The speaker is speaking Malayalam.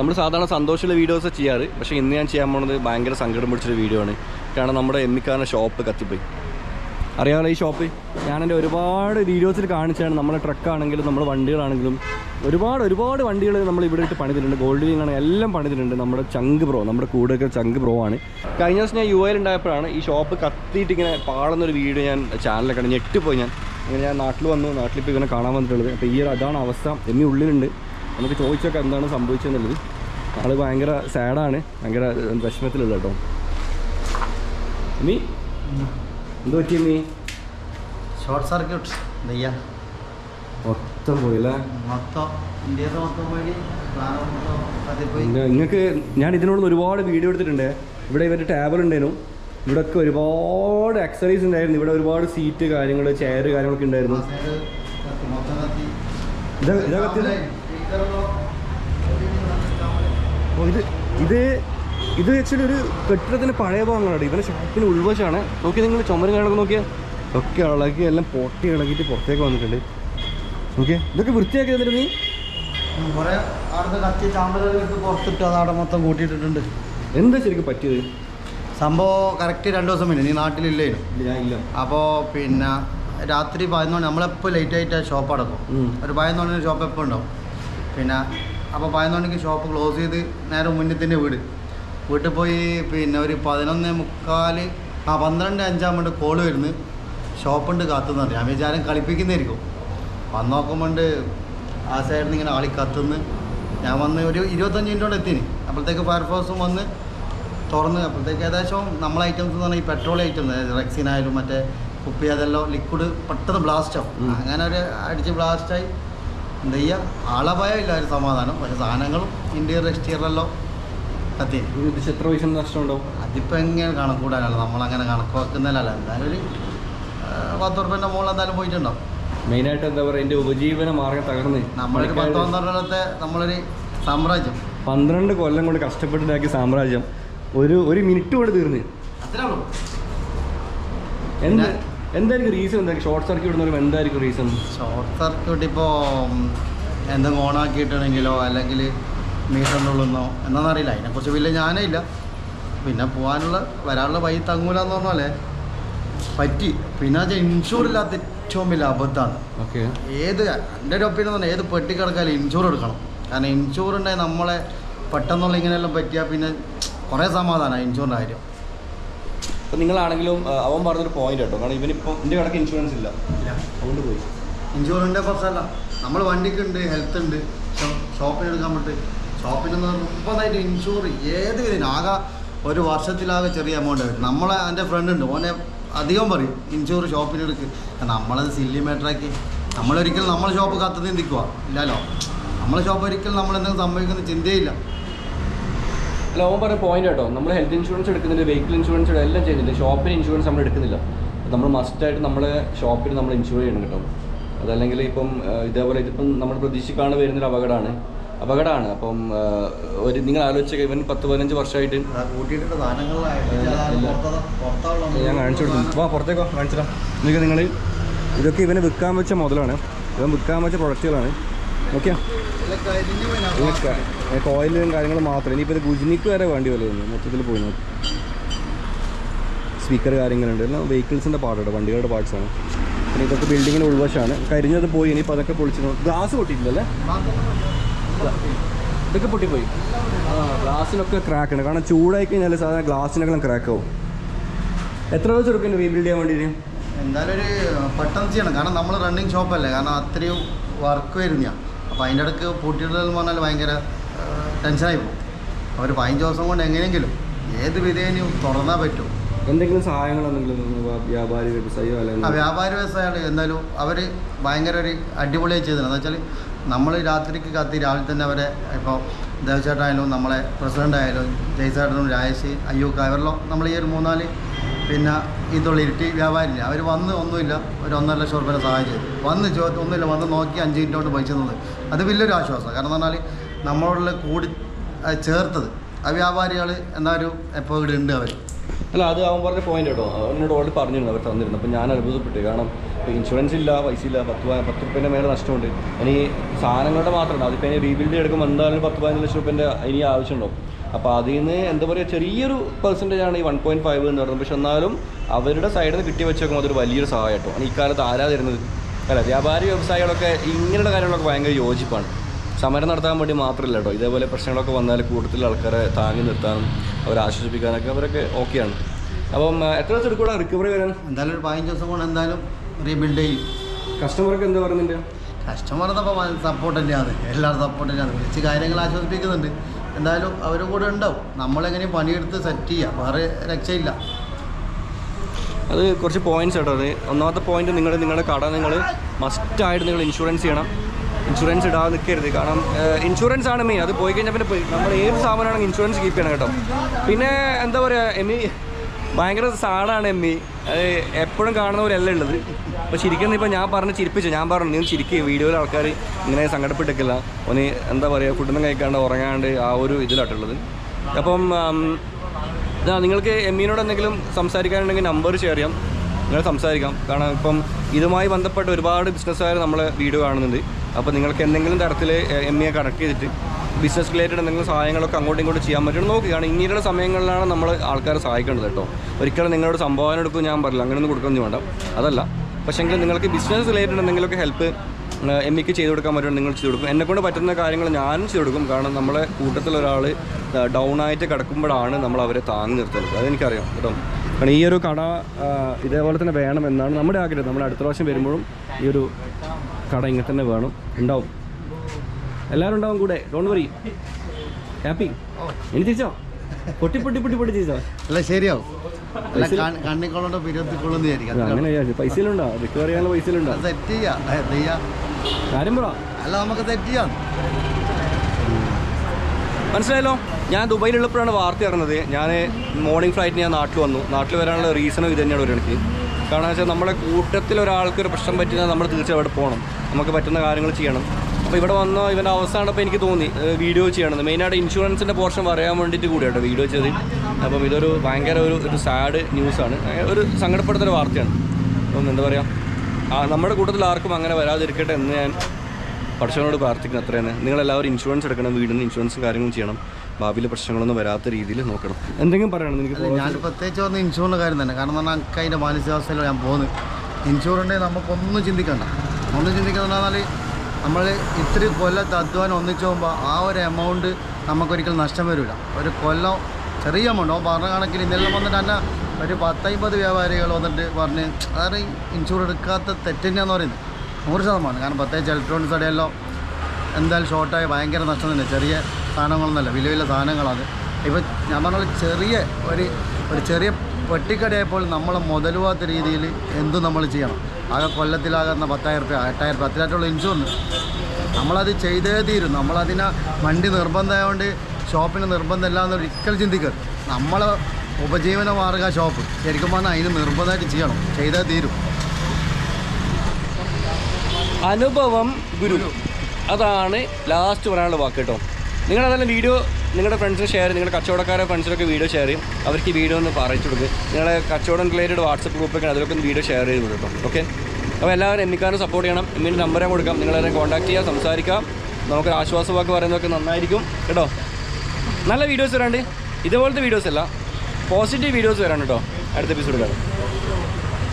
നമ്മൾ സാധാരണ സന്തോഷമുള്ള വീഡിയോസ് ചെയ്യാറ് പക്ഷേ ഇന്ന് ഞാൻ ചെയ്യാൻ പോകുന്നത് ഭയങ്കര സങ്കടം പിടിച്ചൊരു വീഡിയോ ആണ്. കാരണം നമ്മുടെ എമ്മിക്കാരുടെ ഷോപ്പ് കത്തിപ്പോയി. അറിയാമല്ലോ ഈ ഷോപ്പ് ഞാൻ എന്റെ ഒരുപാട് വീഡിയോസിൽ കാണിച്ചാണ് നമ്മുടെ ട്രക്കാണെങ്കിലും നമ്മുടെ വണ്ടികളാണെങ്കിലും ഒരുപാട് ഒരുപാട് വണ്ടികൾ നമ്മൾ ഇവിടെ ഇട്ട് പണിതിട്ടുണ്ട്. ഗോൾഡ് വിങ് എല്ലാം പണിതിട്ടുണ്ട്. നമ്മുടെ ചങ്ക് ബ്രോ നമ്മുടെ കൂടെയൊക്കെ ചങ്ക് ബ്രോ ആണ്. കഴിഞ്ഞ ദിവസം ഞാൻ യു ഉണ്ടായപ്പോഴാണ് ഈ ഷോപ്പ് കത്തിയിട്ട് ഇങ്ങനെ പാടുന്നൊരു വീഡിയോ ഞാൻ ചാനലിൽ കണ്ടു. ഞെട്ടിപ്പോയി ഞാൻ. അങ്ങനെ ഞാൻ നാട്ടിൽ വന്നു. നാട്ടിലിപ്പോൾ ഇങ്ങനെ കാണാൻ വന്നിട്ടുള്ളത്. അപ്പോൾ ഈ ഒരു അതാണ് അവസ്ഥ. എമ്മി ഉള്ളിലുണ്ട്. നമുക്ക് ചോദിച്ചൊക്കെ എന്താണ് സംഭവിച്ചതെന്നുള്ളത്. ആൾ ഭയങ്കര സാഡാണ്. ഭയങ്കര വിഷമത്തിലുള്ള കേട്ടോ. നീ എന്തോ പറ്റിയ നീ ഷോർട്ട് സർക്യൂട്ട്. നെയ്യ മൊത്തം പോയില്ലേ? മൊത്തം മൊത്തം പോയി. നിങ്ങൾക്ക് ഞാൻ ഇതിനോട് ഒരുപാട് വീഡിയോ എടുത്തിട്ടുണ്ട്. ഇവിടെ ഇവരുടെ ടേബിൾ ഉണ്ടായിരുന്നു. ഇവിടെ ഒക്കെ ഒരുപാട് അക്സറീസ് ഉണ്ടായിരുന്നു. ഇവിടെ ഒരുപാട് സീറ്റ് കാര്യങ്ങൾ ചെയർ കാര്യങ്ങളൊക്കെ ഉണ്ടായിരുന്നു. ഇതാ കത്തിയത്? ഇത് ഇത് ഇത് ആക്ച്വലി ഒരു കെട്ടിടത്തിന് പഴയ ഭാഗങ്ങളാണ് ഇവന്റെ ഷാപ്പിന് ഉൾവശമാണ്. നോക്കി നിങ്ങൾ ചുമരും കാര്യങ്ങളൊക്കെ നോക്കിയാൽ ഒക്കെ ഇളകി എല്ലാം പൊട്ടി ഇളകിയിട്ട് പുറത്തേക്ക് വന്നിട്ടുണ്ട്. ഓക്കെ ഇതൊക്കെ വൃത്തിയാക്കി തന്നിട്ട് നീ? കുറെ കത്തി ചാമ്പലൊക്കെ എടുത്ത് പുറത്തിട്ട് അത് അവിടെ മൊത്തം കൂട്ടിയിട്ടിട്ടുണ്ട്. എന്താ ശരിക്കും പറ്റിയത്? സംഭവം കറക്റ്റ് രണ്ട് ദിവസം മുന്നേ. നീ നാട്ടിലില്ലേ? ഇല്ല അപ്പോൾ പിന്നെ രാത്രി പതിനൊന്ന് മണി നമ്മളെപ്പോൾ ലേറ്റ് ആയിട്ട് ഷോപ്പ് അടക്കും ഒരു പതിനൊന്ന് മണി ഷോപ്പ് എപ്പോൾ ഉണ്ടാവും? പിന്നെ അപ്പോൾ പതിനൊന്ന് മണിക്ക് ഷോപ്പ് ക്ലോസ് ചെയ്ത് നേരെ മുന്നിൽ തന്നെ വീട്. വീട്ടിൽ പോയി പിന്നെ ഒരു പതിനൊന്ന് മുക്കാൽ ആ പന്ത്രണ്ട് അഞ്ചാമുണ്ട് കോൾ കോൾ വരുന്നു. ഷോപ്പുണ്ട് കാത്തുന്നത് ഞാൻ വിചാരം കളിപ്പിക്കുന്നതായിരിക്കും. വന്ന് നോക്കുമ്പോൾ ആ സൈഡിൽ നിന്ന് ഇങ്ങനെ ആളി കത്തുന്ന്. ഞാൻ വന്ന് ഒരു ഇരുപത്തഞ്ച് മിനിറ്റോടെ എത്തിന്. അപ്പോഴത്തേക്ക് ഫയർഫോഴ്സും വന്ന് തുറന്ന്. അപ്പോഴത്തേക്ക് ഏകദേശം നമ്മളെ ഐറ്റംസ് എന്ന് പറഞ്ഞാൽ ഈ പെട്രോൾ ഐറ്റംസ് റെക്സിനായാലും മറ്റേ കുപ്പി അതെല്ലാം ലിക്വിഡ് പെട്ടെന്ന് ബ്ലാസ്റ്റ് ആവും. അങ്ങനെ ഒരു അടിച്ച് ബ്ലാസ്റ്റായി എന്താ ചെയ്യുക ആളെ ഇല്ല ഒരു സമാധാനം. പക്ഷെ സാധനങ്ങളും ഇന്റീരിയർ എക്സ്റ്റീരിയറെല്ലാം കത്തി. ഇത് എത്ര പൈസ നഷ്ടം ഉണ്ടാവും അതിപ്പോൾ എങ്ങനെ കണക്കൂടാനല്ല നമ്മളങ്ങനെ കണക്ക് വെക്കുന്നതിലല്ല എന്തായാലും ഒരു പത്ത് റുപ്യന്റെ മുകളിൽ എന്തായാലും പോയിട്ടുണ്ടാവും. മെയിനായിട്ട് എന്താ പറയുക എന്റെ ഉപജീവന മാർഗം തകർന്ന് നമ്മളൊരു പത്ത് പന്ത്രണ്ട് കൊല്ലത്തെ നമ്മളൊരു സാമ്രാജ്യം. പന്ത്രണ്ട് കൊല്ലം കൊണ്ട് കഷ്ടപ്പെട്ടുണ്ടാക്കിയ സാമ്രാജ്യം ഒരു ഒരു മിനിറ്റ് കൊണ്ട് തീർന്നു. അത്രേ ഉള്ളൂ. എന്ത്? എന്തായിരിക്കും റീസൺ എന്തായിരിക്കും? ഷോർട്ട് സർക്യൂട്ട് എന്ന് പറയുമ്പോൾ എന്തായിരിക്കും റീസൺ ഷോർട്ട് സർക്യൂട്ട് ഇപ്പോൾ എന്തെങ്കിലും ഓണാക്കിയിട്ടുണ്ടെങ്കിലോ അല്ലെങ്കിൽ മീറ്ററിന്റെ ഉള്ളിന്നോ എന്നറിയില്ല അതിനെക്കുറിച്ച് വലിയ ഞാനേ ഇല്ല പിന്നെ പോകാനുള്ള വരാനുള്ള വഴി തങ്ങൂല എന്ന് പറഞ്ഞാലേ പറ്റി. പിന്നെ അത് ഇൻഷൂർ ഇല്ലാത്ത ഏറ്റവും വലിയ അബദ്ധമാണ്. ഓക്കെ ഏത് എന്റെ ഒരു ഒപ്പീനിയൻ പറഞ്ഞാൽ ഏത് പെട്ടി കിടക്കാലും ഇൻഷൂർ എടുക്കണം. കാരണം ഇൻഷൂർ ഉണ്ടെങ്കിൽ നമ്മളെ പെട്ടെന്നുള്ള ഇങ്ങനെയെല്ലാം പറ്റിയാൽ പിന്നെ കുറേ സമാധാനമാണ് ഇൻഷൂറിന്റെ കാര്യം. അപ്പം നിങ്ങളാണെങ്കിലും അവൻ പറഞ്ഞൊരു പോയിന്റ് കേട്ടോ. കാരണം ഇവനിപ്പോൾ എന്റെ കടക്ക് ഇൻഷുറൻസ് ഇല്ല. അതുകൊണ്ട് പോയി. ഇൻഷുറൻസിന്റെ പ്രശ്നമല്ല നമ്മൾ വണ്ടിക്ക് ഉണ്ട് ഹെൽത്ത് ഉണ്ട് ഷോപ്പിന് എടുക്കാൻ പറ്റും ഷോപ്പിന് മുപ്പതായിട്ട് ഇൻഷൂർ ഏത് വിധം ആകെ ഒരു വർഷത്തിലാകെ ചെറിയ എമൗണ്ട് വരും നമ്മളെ എന്റെ ഫ്രണ്ട് ഉണ്ട് ഓനെ അധികം പറയും ഇൻഷൂർ ഷോപ്പിന് എടുക്ക്. നമ്മളത് സില്ലി മാറ്ററാക്കി നമ്മളൊരിക്കലും നമ്മളെ ഷോപ്പ് കത്ത് നിൽക്കുക ഇല്ലല്ലോ. നമ്മളെ ഷോപ്പ് ഒരിക്കലും നമ്മൾ എന്തെങ്കിലും സംഭവിക്കുന്ന ചിന്തയില്ല. അല്ല പറഞ്ഞ പോയിന്റ് കേട്ടോ നമ്മൾ ഹെൽത്ത് ഇൻഷുറൻസ് എടുക്കുന്നുണ്ട് വെഹിക്കിൾ ഇൻഷുറൻസ് എല്ലാം ചെയ്യുന്നുണ്ട് ഷോപ്പിന് ഇൻഷുറൻസ് നമ്മൾ എടുക്കുന്നില്ല. നമ്മൾ മസ്റ്റായിട്ട് നമ്മൾ ഷോപ്പിന് നമ്മൾ ഇൻഷുർ ചെയ്യണം കേട്ടോ. അതല്ലെങ്കിൽ ഇപ്പം ഇതേപോലെ ഇതിപ്പം നമ്മൾ പ്രതീക്ഷിക്കാണ് വരുന്നൊരു അപകടമാണ്. അപകടമാണ്. അപ്പം ഒരു നിങ്ങൾ ആലോചിച്ചു ഇവൻ പത്ത് പതിനഞ്ച് വർഷമായിട്ട് ഞാൻ കാണിച്ചു കൊടുത്തു വാ പുറത്തേക്കോ കാണിച്ചതാ നിങ്ങൾക്ക് നിങ്ങൾ ഇതൊക്കെ ഇവന് വിൽക്കാൻ വെച്ച മുതലാണ്. ഇവൻ വിൽക്കാൻ വെച്ച പ്രൊഡക്റ്റുകളാണ് ഓക്കെ ഓയിലും കാര്യങ്ങളും മാത്രം. ഇനിയിപ്പോൾ ഇത് ഗുജിനിക്ക് വരെ വേണ്ടി വരും മൊത്തത്തിൽ പോയി നോക്കി. സ്പീക്കർ കാര്യങ്ങളുണ്ട്. എല്ലാം വെഹിക്കിൾസിന്റെ പാർട്ടാണ് വണ്ടികളുടെ പാർട്സാണ് പിന്നെ ഇതൊക്കെ ബിൽഡിങ്ങിന് ഉൾവശമാണ്. കരിഞ്ഞത് പോയി. ഇനിയിപ്പോൾ അതൊക്കെ പൊളിച്ചു ഗ്ലാസ് പൊട്ടിയിട്ടില്ലല്ലേ? ഇതൊക്കെ പൊട്ടിപ്പോയി. ആ ഗ്ലാസ്സിനൊക്കെ ക്രാക്ക് ഉണ്ട് കാരണം ചൂടായി കഴിഞ്ഞാൽ സാധാരണ ഗ്ലാസ്സിനൊക്കെ ക്രാക്ക് ആവും. എത്ര ദിവസം എടുക്കും റീബിൽഡ് ചെയ്യാൻ വേണ്ടി എന്തായാലും ഒരു പെട്ടെന്ന് ചെയ്യണം. കാരണം നമ്മൾ റണ്ണിങ് ഷോപ്പല്ലേ കാരണം അത്രയും വർക്ക് വരുന്ന അപ്പോൾ അതിന്റെ ഇടയ്ക്ക് പൂട്ടിയിടലെന്ന് പറഞ്ഞാൽ ഭയങ്കര ടെൻഷനായി പോകും. ഒരു പതിനഞ്ച് ദിവസം കൊണ്ട് എങ്ങനെയെങ്കിലും ഏത് വിധേനയും തുറന്നാൽ പറ്റും. എന്തെങ്കിലും സഹായങ്ങൾ എന്തെങ്കിലും വ്യവസായോ വ്യാപാരി വ്യവസായിയോ ആ വ്യാപാരി വ്യാപാര വ്യവസായമാണ് എന്തായാലും അവർ ഭയങ്കര ഒരു അടിപൊളിയായി ചെയ്തത് എന്ന് വെച്ചാൽ നമ്മൾ രാത്രിക്ക് കത്തി രാവിലെ തന്നെ അവരെ ഇപ്പോൾ ദേവചേട്ടായാലും നമ്മളെ പ്രസിഡന്റ് ആയാലും ജയ്സേട്ടനും രാജേഷ് അയ്യൂക്ക് അവരെല്ലാം നമ്മൾ ഈ ഒരു മൂന്നാൽ പിന്നെ ഇതുള്ള ഇരുട്ടി വ്യാപാരില്ല. അവർ വന്ന് ഒന്നുമില്ല. ഒരു ഒന്നര ലക്ഷം റുപ്യ സഹായം ചെയ്തു. വന്ന് ചോ ഒന്നുമില്ല. വന്ന് നോക്കി അഞ്ച് മിനിറ്റ് കൊണ്ട് പൈസ തന്നത് അത് വലിയൊരു ആശ്വാസമാണ് കാരണം എന്ന് പറഞ്ഞാൽ നമ്മളുള്ള കൂടി ചേർത്തത് ആ വ്യാപാരികൾ എന്നാലും എപ്പോൾ ഇവിടെ ഉണ്ട് അവർ അല്ല അത് അവൻ പറഞ്ഞ പോയിന്റ് കേട്ടോ. അവനോട് ഓൾറെഡി പറഞ്ഞിരുന്നു അവർ തന്നിരുന്നു. അപ്പോൾ ഞാൻ അത്ഭുതപ്പെട്ടു കാരണം ഇൻഷുറൻസ് ഇല്ല പൈസ ഇല്ല പത്ത് പത്ത് റുപ്യേന്റെ മേലെ നഷ്ടമുണ്ട്. ഇനി സാധനങ്ങളുടെ മാത്രമല്ല. അതിപ്പോൾ ഇനി റീബിൽഡ് എടുക്കുമ്പോൾ എന്തായാലും പത്ത് പതിനഞ്ച് ലക്ഷം റുപ്യേന്റെ ഇനി ആവശ്യമുണ്ടാവും. അപ്പോൾ അതിൽ നിന്ന് എന്താ പറയുക ചെറിയൊരു പെർസെന്റേജ് ആണ് ഈ വൺ പോയിന്റ് ഫൈവ് എന്ന് പറയുന്നത്. പക്ഷെ എന്നാലും അവരുടെ സൈഡിൽ നിന്ന് കിട്ടി വെച്ചേക്കുമ്പോൾ അതൊരു വലിയൊരു സഹായം കേട്ടോ ഈ കാലത്ത് ആരാ തരുന്നത് അല്ല വ്യാപാരി വ്യവസായികളൊക്കെ ഇങ്ങനെയുള്ള കാര്യങ്ങളൊക്കെ ഭയങ്കര യോജിപ്പാണ്. സമരം നടത്താൻ വേണ്ടി മാത്രമല്ല കേട്ടോ ഇതേപോലെ പ്രശ്നങ്ങളൊക്കെ വന്നാൽ കൂടുതൽ ആൾക്കാരെ താങ്ങി നിർത്താനും അവരെ ആശ്വസിപ്പിക്കാനൊക്കെ അവരൊക്കെ ഓക്കെയാണ്. അപ്പം എത്ര ദിവസം എടുക്കൂടെ റിക്കവറി വരാൻ? എന്തായാലും ഒരു പതിനഞ്ച് ദിവസം കൊണ്ട് എന്തായാലും റീബിൽഡ് ചെയ്യും. കസ്റ്റമർക്ക് എന്താ പറയുന്നുണ്ട് കസ്റ്റമർ എന്നപ്പോൾ സപ്പോർട്ട് തന്നെയാണ് എല്ലാവരും സപ്പോർട്ട് തന്നെയാണ് വിളിച്ച് കാര്യങ്ങൾ ആശ്വസിപ്പിക്കുന്നുണ്ട്. എന്തായാലും അവർ കൂടെ ഉണ്ടാവും. നമ്മളെങ്ങനെയും പണിയെടുത്ത് സെറ്റ് ചെയ്യാം. വേറെ രക്ഷയില്ല. അത് കുറച്ച് പോയിന്റ്സ് കേട്ടോ അത്. ഒന്നാമത്തെ പോയിന്റ് നിങ്ങൾ നിങ്ങളുടെ കട നിങ്ങൾ മസ്റ്റായിട്ട് നിങ്ങൾ ഇൻഷുറൻസ് ചെയ്യണം. ഇൻഷുറൻസ് ഇടാതെ നിൽക്കരുത് കാരണം ഇൻഷുറൻസ് ആണ് മെയിൻ അത് പോയി കഴിഞ്ഞാൽ പിന്നെ. നമ്മൾ ഏത് സാധനമാണെങ്കിൽ ഇൻഷുറൻസ് കീപ്പ് ചെയ്യണം കേട്ടോ. പിന്നെ എന്താ പറയുക എമ്മി ഭയങ്കര സാധനമാണ് എമ്മി അത് എപ്പോഴും കാണുന്നവരല്ല ഉള്ളത്? അപ്പോൾ ശരിക്കും ഇപ്പോൾ ഞാൻ പറഞ്ഞ് ചിരിപ്പിച്ചു. ഞാൻ പറഞ്ഞു നീ ചിരിക്കുക വീഡിയോയിൽ ആൾക്കാർ ഇങ്ങനെ സങ്കടപ്പെട്ടിട്ടില്ല. ഒന്ന് എന്താ പറയുക ഫുഡൊന്നും കഴിക്കാണ്ട് ഉറങ്ങാണ്ട് ആ ഒരു ഇതിലാട്ടുള്ളത് അപ്പം നിങ്ങൾക്ക് എമ്മീനോട് എന്തെങ്കിലും സംസാരിക്കാനുണ്ടെങ്കിൽ നമ്പർ ഷെയർ ചെയ്യാം. നിങ്ങൾ സംസാരിക്കാം. കാരണം ഇപ്പം ഇതുമായി ബന്ധപ്പെട്ട് ഒരുപാട് ബിസിനസ്സുകാർ നമ്മളെ വീഡിയോ കാണുന്നുണ്ട്. അപ്പോൾ നിങ്ങൾക്ക് എന്തെങ്കിലും തരത്തിൽ എം കണക്ട് ചെയ്തിട്ട് ബിസിനസ് റിലേറ്റഡ് എന്തെങ്കിലും സഹായങ്ങളൊക്കെ അങ്ങോട്ടും ഇങ്ങോട്ടും ചെയ്യാൻ പറ്റും. നോക്കുകയാണ് കാരണം ഇങ്ങനെയുള്ള സമയങ്ങളിലാണ് നമ്മൾ ആൾക്കാരെ സഹായിക്കേണ്ടത് കേട്ടോ. ഒരിക്കലും നിങ്ങളോട് സംഭാവന എടുക്കും ഞാൻ പറയില്ല അങ്ങനെയൊന്നും കൊടുക്കുന്നു വേണ്ട. അതല്ല. പക്ഷേങ്കിൽ നിങ്ങൾക്ക് ബിസിനസ് റിലേറ്റഡ് എന്തെങ്കിലുമൊക്കെ ഹെൽപ്പ് എം ഇക്ക് ചെയ്ത് കൊടുക്കാൻ പറ്റും നിങ്ങൾ ചെയ്ത് കൊടുക്കും. എന്നെക്കൊണ്ട് പറ്റുന്ന കാര്യങ്ങൾ ഞാനും ചെയ്ത് കൊടുക്കും. കാരണം നമ്മളെ കൂട്ടത്തിൽ ഒരാൾ ഡൗൺ ആയിട്ട് കിടക്കുമ്പോഴാണ് നമ്മൾ അവരെ താങ്ങി നിർത്തുന്നത്. അതെനിക്കറിയാം കേട്ടോ. കാരണം ഈ ഒരു കട ഇതേപോലെ തന്നെ വേണമെന്നാണ് നമ്മുടെ ആഗ്രഹം. നമ്മുടെ അടുത്ത പ്രാവശ്യം വരുമ്പോഴും ഈ ഒരു കട ഇങ്ങനെ തന്നെ വേണം. ഉണ്ടാവും. എല്ലാവരും ഉണ്ടാവും കൂടെ. ഡോണ്ട് വറി ഹാപ്പി ഇനി തിരിച്ചോ? പൊട്ടി പൊട്ടി പൊട്ടി പൊട്ടി തിരിച്ചോ? അല്ല ശരിയാവും. വിചാരിക്കാം. അങ്ങനെ വിചാരിച്ചു. പൈസയിലുണ്ടോ റിക്കവർ ചെയ്യാനുള്ള പൈസയിലുണ്ടോ സെറ്റ് ചെയ്യാം. എന്ത് ചെയ്യാം. കാര്യം പറ. അല്ല നമുക്ക് സെറ്റ് ചെയ്യാം. മനസ്സിലായല്ലോ? ഞാൻ ദുബൈയിലുള്ളപ്പോഴാണ് വാർത്ത അറിഞ്ഞത് ഞാൻ മോർണിംഗ് ഫ്ലൈറ്റിന് ഞാൻ നാട്ടിൽ വന്നു. നാട്ടിൽ വരാനുള്ള റീസണും ഇത് തന്നെയാണ് ഒരു കാരണം വെച്ചാൽ നമ്മുടെ കൂട്ടത്തിൽ ഒരാൾക്ക് ഒരു പ്രശ്നം പറ്റിയാൽ നമ്മൾ തീർച്ചയായും അവിടെ പോകണം. നമുക്ക് പറ്റുന്ന കാര്യങ്ങൾ ചെയ്യണം. അപ്പോൾ ഇവിടെ വന്ന ഇവന്റെ അവസാനം അപ്പോൾ എനിക്ക് തോന്നി വീഡിയോ ചെയ്യണമെന്ന്. മെയിനായിട്ട് ഇൻഷുറൻസിന്റെ പോർഷൻ പറയാൻ വേണ്ടിയിട്ട് കൂടിയാട്ടോ വീഡിയോ ചെയ്ത് അപ്പം ഇതൊരു ഭയങ്കര ഒരു ഒരു സാഡ് ന്യൂസാണ് ഒരു സങ്കടപ്പെടുത്തുന്ന വാർത്തയാണ്. അപ്പം എന്താ പറയുക നമ്മുടെ കൂട്ടത്തിൽ ആർക്കും അങ്ങനെ വരാതിരിക്കട്ടെ എന്ന് ഞാൻ പഠിച്ചവനോട് പ്രാർത്ഥിക്കുന്നു അത്ര തന്നെ. നിങ്ങളെല്ലാവരും ഇൻഷുറൻസ് എടുക്കണം വീടിന് ഇൻഷുറൻസും കാര്യങ്ങളും ചെയ്യണം. ഭാവിയിലെ പ്രശ്നങ്ങളൊന്നും വരാത്ത രീതിയിൽ നോക്കണം. എന്തെങ്കിലും പറയണം എനിക്ക് ഞാൻ പ്രത്യേകിച്ച് പറഞ്ഞ ഇൻഷുറിന്റെ കാര്യം തന്നെ. കാരണം പറഞ്ഞാൽ എനിക്ക് അതിന്റെ മാനസികാവസ്ഥയിലാണ് ഞാൻ പോകുന്നത്. ഇൻഷുറിന്റെ നമുക്കൊന്നും ചിന്തിക്കണ്ട. ഒന്നും ചിന്തിക്കുന്നത് പറഞ്ഞാൽ നമ്മൾ ഇത്തിരി കൊല്ലത്തെ അധ്വാനം ഒന്നിച്ചു പോകുമ്പോൾ ആ ഒരു എമൗണ്ട് നമുക്കൊരിക്കലും നഷ്ടം വരില്ല ഒരു കൊല്ലം ചെറിയ എമൗണ്ട് അവൻ പറഞ്ഞ കണക്കിൽ ഇന്നലെ വന്നിട്ട് തന്നെ ഒരു പത്തൈമ്പത് വ്യാപാരികൾ വന്നിട്ട് പറഞ്ഞ് അതായത് ഇൻഷുർ എടുക്കാത്ത തെറ്റന്നെയാന്ന് പറയുന്നത്. നൂറ് ശതമാനം. കാരണം പ്രത്യേകിച്ച് ഇലക്ട്രോണിക്സ് കടയെല്ലാം എന്തായാലും ഷോർട്ടായി ഭയങ്കര നഷ്ടം തന്നെ. ചെറിയ സാധനങ്ങളൊന്നുമല്ല വലിയ വലിയ സാധനങ്ങളാണ്. ഇപ്പം ഞാൻ പറഞ്ഞ ചെറിയ ഒരു ഒരു ചെറിയ പെട്ടിക്കടയായപ്പോൾ നമ്മൾ മുതലുവാത്ത രീതിയിൽ എന്തും നമ്മൾ ചെയ്യണം. ആകെ കൊല്ലത്തിലാകുന്ന പത്തായിരം റുപ്യ എട്ടായിരം റുപ്യ അത്രയായിട്ടുള്ള ഇൻഷുറൻസ് നമ്മളത് ചെയ്തേ തീരും. നമ്മളതിനെ വണ്ടി നിർബന്ധമായതുകൊണ്ട് ഷോപ്പിന് നിർബന്ധമില്ല എന്ന് ഒരിക്കൽ ചിന്തിക്കരുത് നമ്മൾ ഉപജീവന മാർഗ ഷോപ്പ്. ശരിക്കും പറഞ്ഞാൽ അതിന് നിർബന്ധമായിട്ട് ചെയ്യണം. ചെയ്തേ തീരും. അനുഭവം ഗുരു. അതാണ് ലാസ്റ്റ് പറയാനുള്ള വാക്ക് കേട്ടോ. നിങ്ങളതെല്ലാം വീഡിയോ നിങ്ങളുടെ ഫ്രണ്ട്സിന് ഷെയർ നിങ്ങളുടെ കച്ചവടക്കാരെ ഫ്രണ്ട്സിനൊക്കെ വീഡിയോ ഷെയർ ചെയ്യും. അവർക്ക് വീഡിയോ ഒന്ന് പറയിച്ചു കൊടുക്കുക നിങ്ങളുടെ കച്ചവടം റിലേറ്റഡ് വാട്സപ്പ് ഗ്രൂപ്പൊക്കെ അതിലൊക്കെ വീഡിയോ ഷെയർ ചെയ്ത് കൊടുക്കും ഓക്കെ അപ്പോൾ എല്ലാവരും എമ്മിക്കാരും സപ്പോർട്ട് ചെയ്യണം. എമ്മിന്റെ നമ്പറേ കൊടുക്കാം. നിങ്ങളെല്ലാം കോൺടാക്ട് ചെയ്യാം സംസാരിക്കാം. നമുക്ക് ആശ്വാസ വാക്ക് പറയുന്നതൊക്കെ നന്നായിരിക്കും. കേട്ടോ? നല്ല വീഡിയോസ് വരാണ്ട്. ഇതുപോലത്തെ വീഡിയോസ് അല്ല. പോസിറ്റീവ് വീഡിയോസ് വരാണ് കേട്ടോ അടുത്ത എപ്പിസോഡ് കാണാം.